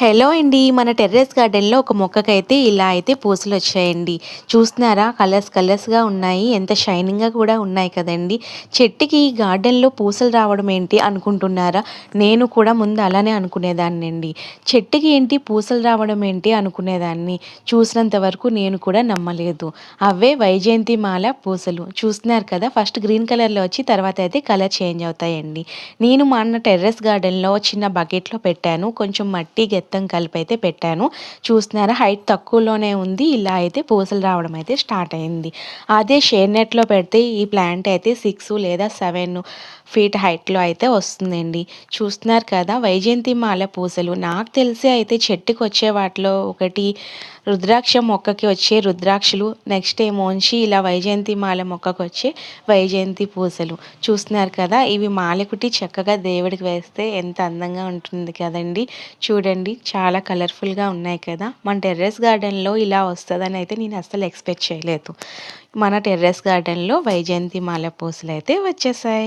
Hello అండి మన terrace గార్డెన్లో ఒక మొక్కకైతే ఇలా అయితే పూసలు వచ్చాయండి చూస్తున్నారా? కలర్స్ కలర్స్గా ఉన్నాయి. ఎంత షైనింగ్గా కూడా ఉన్నాయి కదండి. చెట్టుకి గార్డెన్లో పూసలు రావడం ఏంటి అనుకుంటున్నారా? నేను కూడా ముందు అలానే అనుకునేదాన్ని అండి చెట్టుకి ఏంటి? పూసలు రావడం ఏంటి అనుకునేదాన్ని. చూసినంత వరకు నేను కూడా నమ్మలేదు. అవే వైజయంతి మాల పూసలు. చూస్తున్నారు కదా ఫస్ట్ గ్రీన్ కలర్లో వచ్చి తర్వాత అయితే కలర్ చేంజ్ అవుతాయండి. నేను మా అన్న టెర్రస్ గార్డెన్లో చిన్న బకెట్లో పెట్టాను. కొంచెం మట్టి మొత్తం కలిపి అయితే పెట్టాను. చూస్తున్నారా హైట్ తక్కువలోనే ఉంది. ఇలా అయితే పూసలు రావడం అయితే స్టార్ట్ అయింది. అదే షేర్ నెట్లో పెడితే ఈ ప్లాంట్ అయితే సిక్స్ లేదా సెవెన్ ఫీట్ హైట్లో అయితే వస్తుందండి. చూస్తున్నారు కదా వైజయంతి మాల పూసలు. నాకు తెలిసి అయితే చెట్టుకు వచ్చే వాటిలో ఒకటి రుద్రాక్ష మొక్కకి వచ్చే రుద్రాక్షలు నెక్స్ట్ ఏమోంచి ఇలా వైజయంతి మాల మొక్కకు వచ్చే వైజయంతి పూసలు. చూస్తున్నారు కదా ఇవి మాలకుటి చక్కగా దేవుడికి వేస్తే ఎంత అందంగా ఉంటుంది కదండి. చూడండి చాలా కలర్ఫుల్గా ఉన్నాయి కదా. మన టెర్రస్ గార్డెన్లో ఇలా వస్తుందని అయితే నేను అస్సలు ఎక్స్పెక్ట్ చేయలేదు. మన టెర్రస్ గార్డెన్లో వైజయంతి మాల పూసలు అయితే వచ్చేసాయి.